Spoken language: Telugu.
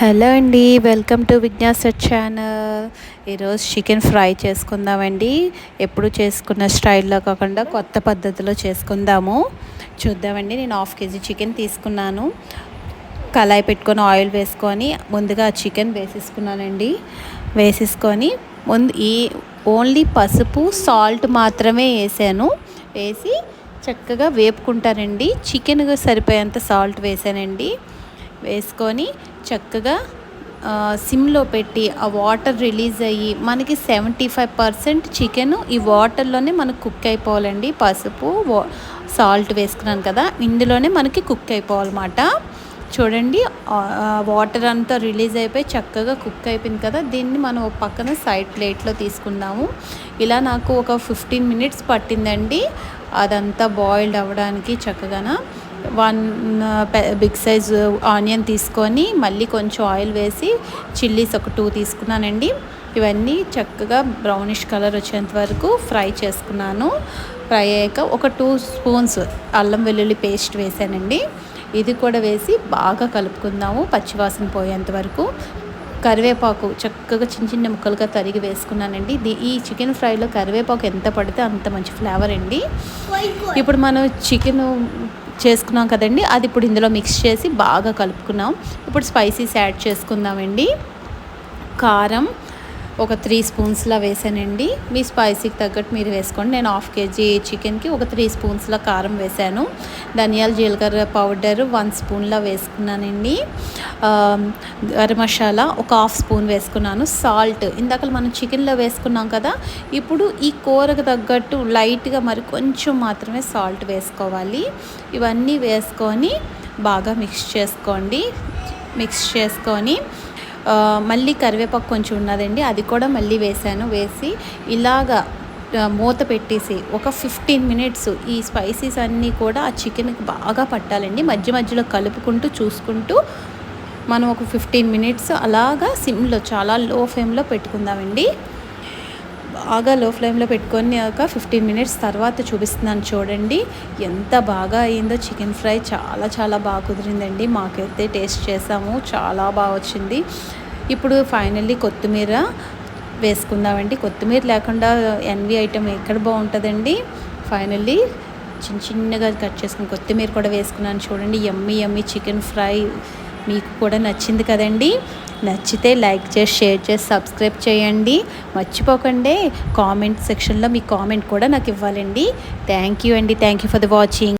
హలో అండి వెల్కమ్ టు విజ్ఞాసర్ ఛానల్. ఈరోజు చికెన్ ఫ్రై చేసుకుందామండి. ఎప్పుడు చేసుకున్న స్టైల్లో కాకుండా కొత్త పద్ధతిలో చేసుకుందాము. చూద్దామండి నేను హాఫ్ కేజీ చికెన్ తీసుకున్నాను. కళాయి పెట్టుకొని ఆయిల్ వేసుకొని ముందుగా చికెన్ వేసేసుకున్నానండి. వేసేసుకొని ముందు ఈ ఓన్లీ పసుపు సాల్ట్ మాత్రమే వేసాను. వేసి చక్కగా వేపుకుంటానండి. చికెన్ సరిపోయేంత సాల్ట్ వేసానండి. వేసుకొని చక్కగా సిమ్లో పెట్టి ఆ వాటర్ రిలీజ్ అయ్యి మనకి సెవెంటీ ఫైవ్ పర్సెంట్ చికెన్ ఈ వాటర్లోనే మనకు కుక్ అయిపోవాలండి. పసుపు సాల్ట్ వేసుకున్నాను కదా ఇందులోనే మనకి కుక్ అయిపోవాలన్నమాట. చూడండి వాటర్ అంతా రిలీజ్ అయిపోయి చక్కగా కుక్ అయిపోయింది కదా దీన్ని మనం ఒక పక్కన సైడ్ ప్లేట్లో తీసుకుందాము. ఇలా నాకు ఒక ఫిఫ్టీన్ మినిట్స్ పట్టిందండి. అదంతా బాయిల్డ్ అవ్వడానికి చక్కగా వన్ బిగ్ సైజ్ ఆనియన్ తీసుకొని మళ్ళీ కొంచెం ఆయిల్ వేసి చిల్లీస్ ఒక టూ తీసుకున్నానండి. ఇవన్నీ చక్కగా బ్రౌనిష్ కలర్ వచ్చేంత వరకు ఫ్రై చేసుకున్నాను. ఫ్రై అయ్యాక ఒక టూ స్పూన్స్ అల్లం వెల్లుల్లి పేస్ట్ వేసానండి. ఇది కూడా వేసి బాగా కలుపుకుందాము పచ్చివాసన పోయేంత వరకు. కరివేపాకు చక్కగా చిన్న చిన్న ముక్కలుగా తరిగి వేసుకున్నానండి. ఈ చికెన్ ఫ్రైలో కరివేపాకు ఎంత పడితే అంత మంచి ఫ్లేవర్ అండి. ఇప్పుడు మనం చికెన్ చేసుకున్నాం కదండి. అది ఇప్పుడు ఇందులో మిక్స్ చేసి బాగా కలుపుకున్నాం. ఇప్పుడు స్పైసీస్ యాడ్ చేసుకుందామండి. కారం ఒక త్రీ స్పూన్స్లా వేసానండి. మీ స్పైసీకి తగ్గట్టు మీరు వేసుకోండి. నేను హాఫ్ కేజీ చికెన్కి ఒక త్రీ స్పూన్స్లా కారం వేసాను. ధనియాల జీలకర్ర పౌడర్ వన్ స్పూన్లా వేసుకున్నానండి. గరం మసాలా ఒక హాఫ్ స్పూన్ వేసుకున్నాను సాల్ట్. ఇందాక మనం చికెన్లో వేసుకున్నాం కదా ఇప్పుడు ఈ కూరకు తగ్గట్టు లైట్గా మరి కొంచెం మాత్రమే సాల్ట్ వేసుకోవాలి. ఇవన్నీ వేసుకొని బాగా మిక్స్ చేసుకోండి. మిక్స్ చేసుకొని మళ్ళీ కరివేపాకు కొంచెం ఉన్నదండి అది కూడా మళ్ళీ వేసాను. వేసి ఇలాగా మూత పెట్టేసి ఒక ఫిఫ్టీన్ మినిట్స్ ఈ స్పైసీస్ అన్నీ కూడా ఆ చికెన్కి బాగా పట్టాలండి. మధ్య మధ్యలో కలుపుకుంటూ చూసుకుంటూ మనం ఒక ఫిఫ్టీన్ మినిట్స్ అలాగా సిమ్లో చాలా లో ఫ్లేమ్లో పెట్టుకుందామండి. బాగా లో ఫ్లేమ్లో పెట్టుకొని ఒక ఫిఫ్టీన్ మినిట్స్ తర్వాత చూపిస్తున్నాను చూడండి. ఎంత బాగా అయిందో చికెన్ ఫ్రై చాలా చాలా బాగా కుదిరిందండి. మాకైతే టేస్ట్ చేసాము చాలా బాగా వచ్చింది. ఇప్పుడు ఫైనల్లీ కొత్తిమీర వేసుకుందామండి. కొత్తిమీర లేకుండా ఎన్వి ఐటెం ఎక్కడ బాగుంటుందండి? ఫైనల్లీ చిన్న చిన్నగా కట్ చేసుకుని కొత్తిమీర కూడా వేసుకున్నాను చూడండి. Yummy yummy chicken fry. మీకు కూడా నచ్చింది కదండి. నచ్చితే లైక్ చేసి షేర్ చేసి సబ్స్క్రైబ్ చేయండి. మర్చిపోకండి. కామెంట్ సెక్షన్లో మీ కామెంట్ కూడా నాకు ఇవ్వాలండి. థ్యాంక్ యూ అండి. Thank you for the watching.